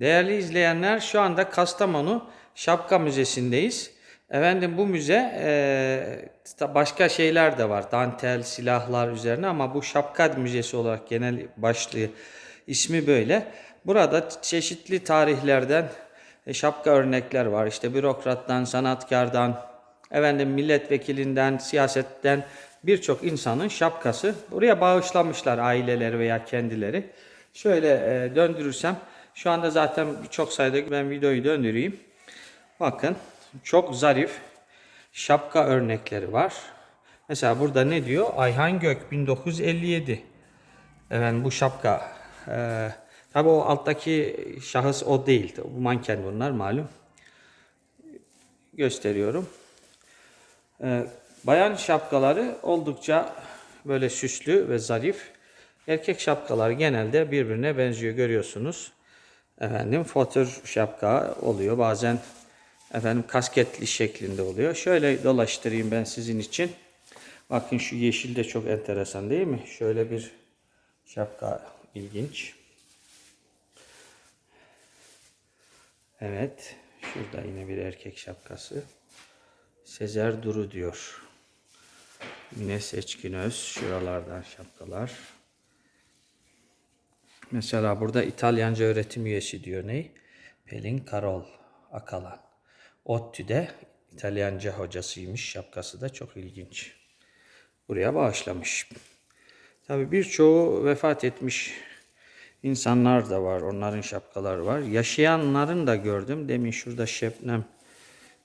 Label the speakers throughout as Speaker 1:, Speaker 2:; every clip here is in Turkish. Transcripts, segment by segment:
Speaker 1: Değerli izleyenler şu anda Kastamonu Şapka Müzesi'ndeyiz. Efendim bu müze e, başka şeyler de var. Dantel, silahlar üzerine ama bu şapka müzesi olarak genel başlığı ismi böyle. Burada çeşitli tarihlerden e, şapka örnekler var. İşte bürokrattan, sanatkardan, efendim milletvekilinden, siyasetten birçok insanın şapkası buraya bağışlamışlar aileleri veya kendileri. Şöyle e, döndürürsem şu anda zaten çok sayıda ben videoyu döndüreyim. Bakın çok zarif şapka örnekleri var. Mesela burada ne diyor? Ayhan Gök 1957. Efendim bu şapka. E, tabii o alttaki şahıs o değil. Bu manken bunlar malum. Gösteriyorum. Ee, bayan şapkaları oldukça böyle süslü ve zarif. Erkek şapkalar genelde birbirine benziyor görüyorsunuz. Efendim fotör şapka oluyor. Bazen efendim kasketli şeklinde oluyor. Şöyle dolaştırayım ben sizin için. Bakın şu yeşil de çok enteresan değil mi? Şöyle bir şapka ilginç. Evet. Şurada yine bir erkek şapkası. Sezer Duru diyor. Yine Seçkin Öz. Şuralardan şapkalar. Mesela burada İtalyanca öğretim üyesi diyor ne? Pelin Karol Akalan. ODTÜ'de İtalyanca hocasıymış. Şapkası da çok ilginç. Buraya bağışlamış. Tabi birçoğu vefat etmiş insanlar da var. Onların şapkaları var. Yaşayanların da gördüm. Demin şurada Şebnem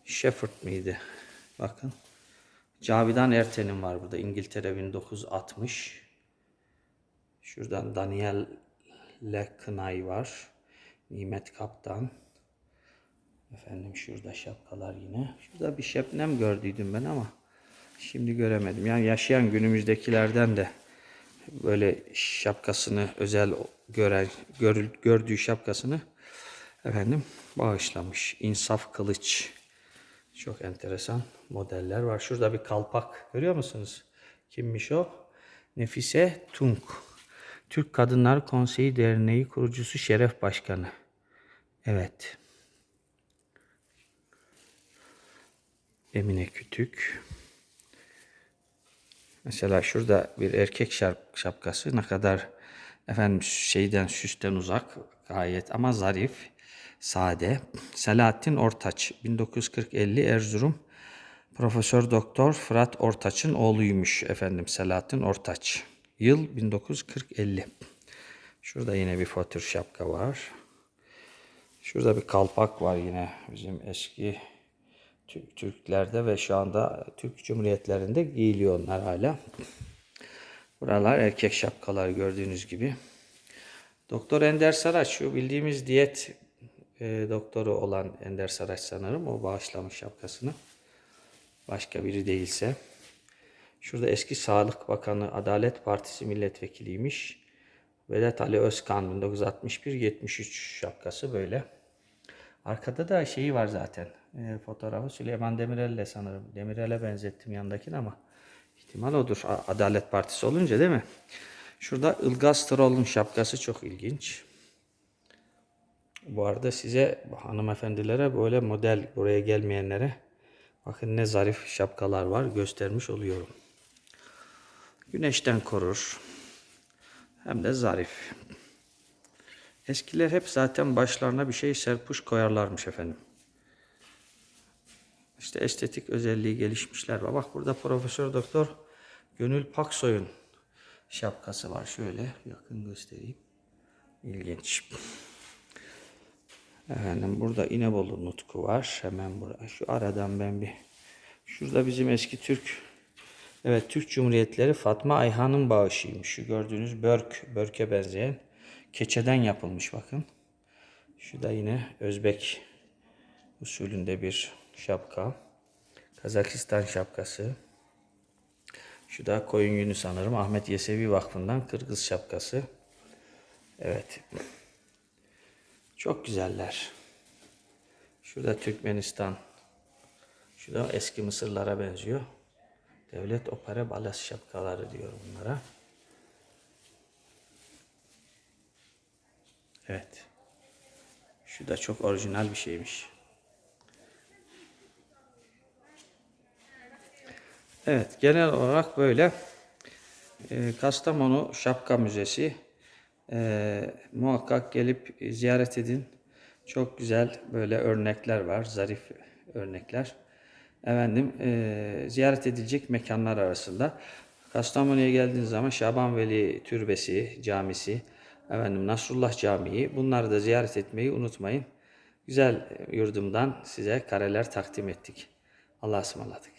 Speaker 1: Shepherd miydi? Bakın. Cavidan Erten'in var burada. İngiltere 1960. Şuradan Daniel Lekınay var. Nimet Kaptan. Efendim şurada şapkalar yine. Şurada bir Şebnem gördüydüm ben ama şimdi göremedim. Yani yaşayan günümüzdekilerden de böyle şapkasını özel gören gör, gördüğü şapkasını efendim bağışlamış. İnsaf Kılıç. Çok enteresan modeller var. Şurada bir kalpak görüyor musunuz? Kimmiş o? Nefise Tunk. Türk Kadınlar Konseyi Derneği kurucusu Şeref Başkanı. Evet. Emine Kütük. Mesela şurada bir erkek şap- şapkası ne kadar efendim şeyden süsten uzak gayet ama zarif, sade. Selahattin Ortaç 1940-50 Erzurum Profesör Doktor Fırat Ortaç'ın oğluymuş efendim Selahattin Ortaç. Yıl 1940-50. Şurada yine bir fotür şapka var. Şurada bir kalpak var yine bizim eski Türk Türklerde ve şu anda Türk Cumhuriyetlerinde giyiliyor onlar hala. Buralar erkek şapkalar gördüğünüz gibi. Doktor Ender Saraç şu bildiğimiz diyet e, doktoru olan Ender Saraç sanırım o bağışlamış şapkasını. Başka biri değilse. Şurada eski Sağlık Bakanı Adalet Partisi milletvekiliymiş. Vedat Ali Özkan 1961-73 şapkası böyle. Arkada da şeyi var zaten. E, fotoğrafı Süleyman Demirel'le sanırım. Demirel'e benzettim yandakini ama ihtimal odur. Adalet Partisi olunca değil mi? Şurada Ilgaz Tırol'un şapkası çok ilginç. Bu arada size hanımefendilere böyle model buraya gelmeyenlere bakın ne zarif şapkalar var göstermiş oluyorum. Güneşten korur. Hem de zarif. Eskiler hep zaten başlarına bir şey serpuş koyarlarmış efendim. İşte estetik özelliği gelişmişler. Bak burada Profesör Doktor Gönül Paksoy'un şapkası var. Şöyle yakın göstereyim. İlginç. Efendim burada İnebolu nutku var. Hemen burada. Şu aradan ben bir şurada bizim eski Türk Evet Türk Cumhuriyetleri Fatma Ayhan'ın bağışıymış. Şu gördüğünüz börk, börke benzeyen keçeden yapılmış bakın. Şu da yine Özbek usulünde bir şapka. Kazakistan şapkası. Şu da koyun yünü sanırım. Ahmet Yesevi Vakfı'ndan Kırgız şapkası. Evet. Çok güzeller. Şurada Türkmenistan. Şu da eski Mısırlara benziyor. Devlet opera balas şapkaları diyor bunlara. Evet. Şu da çok orijinal bir şeymiş. Evet, genel olarak böyle. Ee, Kastamonu Şapka Müzesi. Ee, muhakkak gelip ziyaret edin. Çok güzel böyle örnekler var, zarif örnekler. Efendim, e, ziyaret edilecek mekanlar arasında. Kastamonu'ya geldiğiniz zaman Şaban Veli Türbesi, camisi, efendim Nasrullah Camii bunları da ziyaret etmeyi unutmayın. Güzel yurdumdan size kareler takdim ettik. Allah'a ısmarladık.